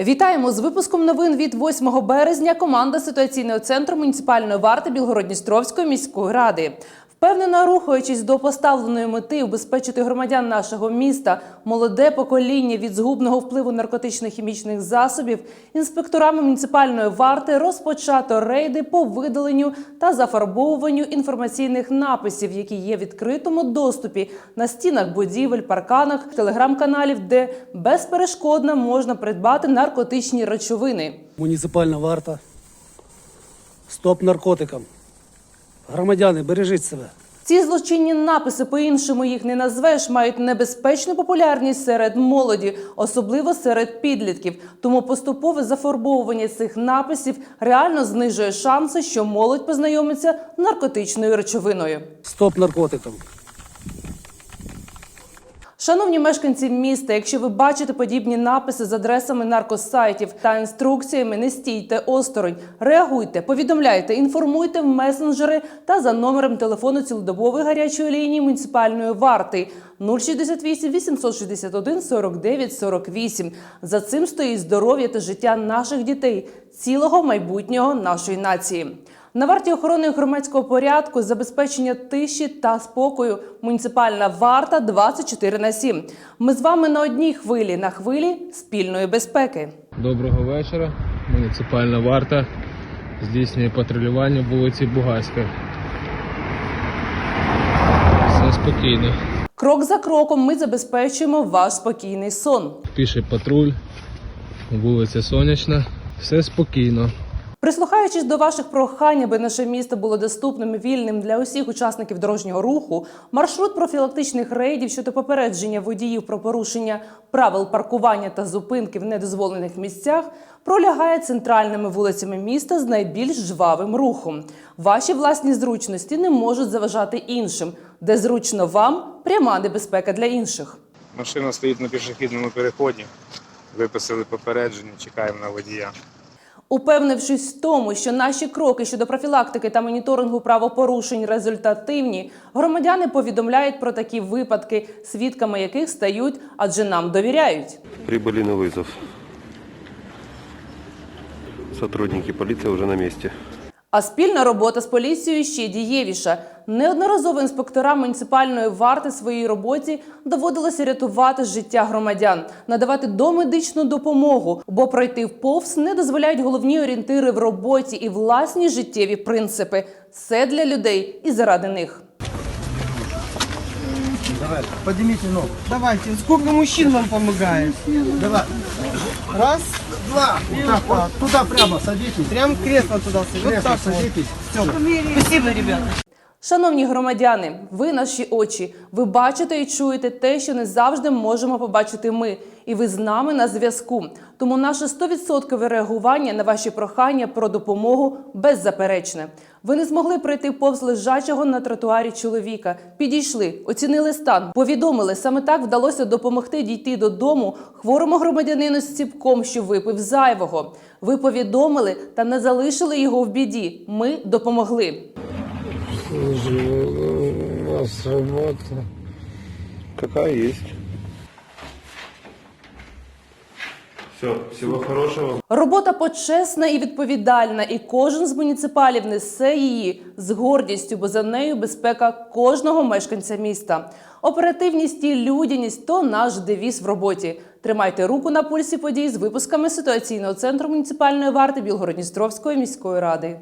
Вітаємо з випуском новин від 8 березня. Команда ситуаційного центру муніципальної варти Білгородністровської міської ради. Впевнено рухаючись до поставленої мети убезпечити громадян нашого міста, молоде покоління від згубного впливу наркотичних хімічних засобів, інспекторами муніципальної варти розпочато рейди по видаленню та зафарбовуванню інформаційних написів, які є в відкритому доступі на стінах будівель, парканах, телеграм-каналів, де безперешкодно можна придбати наркотичні речовини. Муніципальна варта. Стоп наркотикам. Громадяни, бережіть себе. Ці злочинні написи, по-іншому їх не назвеш, мають небезпечну популярність серед молоді, особливо серед підлітків. Тому поступове зафарбовування цих написів реально знижує шанси, що молодь познайомиться наркотичною речовиною. Стоп наркотикам. Шановні мешканці міста, якщо ви бачите подібні написи з адресами наркосайтів та інструкціями, не стійте осторонь, реагуйте, повідомляйте, інформуйте в месенджери та за номером телефону цілодобової гарячої лінії муніципальної варти 068 861 49 48. За цим стоїть здоров'я та життя наших дітей, цілого майбутнього нашої нації. На варті охорони громадського порядку, забезпечення тиші та спокою. Муніципальна варта 24 на 7. Ми з вами на одній хвилі, на хвилі спільної безпеки. Доброго вечора. Муніципальна варта здійснює патрулювання вулиці Бугаська. Все спокійно. Крок за кроком ми забезпечуємо ваш спокійний сон. Піший патруль, вулиця Сонячна. Все спокійно. Прислухаючись до ваших прохань, аби наше місто було доступним і вільним для усіх учасників дорожнього руху, маршрут профілактичних рейдів щодо попередження водіїв про порушення правил паркування та зупинки в недозволених місцях пролягає центральними вулицями міста з найбільш жвавим рухом. Ваші власні зручності не можуть заважати іншим, де зручно вам пряма небезпека для інших. Машина стоїть на пішохідному переході. Виписали попередження, чекаємо на водія. Упевнившись в тому, що наші кроки щодо профілактики та моніторингу правопорушень результативні, громадяни повідомляють про такі випадки, свідками яких стають, адже нам довіряють. Прибули на визов. Сотрудники поліції вже на месте. А спільна робота з поліцією ще дієвіша. Неодноразово інспекторам муніципальної варти своїй роботі доводилося рятувати життя громадян, надавати домедичну допомогу, бо пройти вповз не дозволяють головні орієнтири в роботі і власні життєві принципи. Все для людей і заради них. Поднимите ногу. Давайте, сколько мужчин вам помогает? Давай. Раз, два. Вот так, вот, туда прямо садитесь. Прям кресло туда садитесь. Вот так садитесь. Все. Спасибо, ребята. Шановні громадяни, ви наші очі. Ви бачите і чуєте те, що не завжди можемо побачити ми, і ви з нами на зв'язку. Тому наше 100% реагування на ваші прохання про допомогу беззаперечне. Ви не змогли пройти повз лежачого на тротуарі чоловіка. Підійшли, оцінили стан, повідомили. Саме так вдалося допомогти дійти додому хворому громадянину з ціпком, що випив зайвого. Ви повідомили та не залишили його в біді. Ми допомогли. У нас есть. Все, всього хорошого. Робота почесна і відповідальна, і кожен з муніципалів несе її з гордістю, бо за нею безпека кожного мешканця міста. Оперативність і людяність то наш девіз в роботі. Тримайте руку на пульсі подій з випусками ситуаційного центру муніципальної варти Білгородністровської міської ради.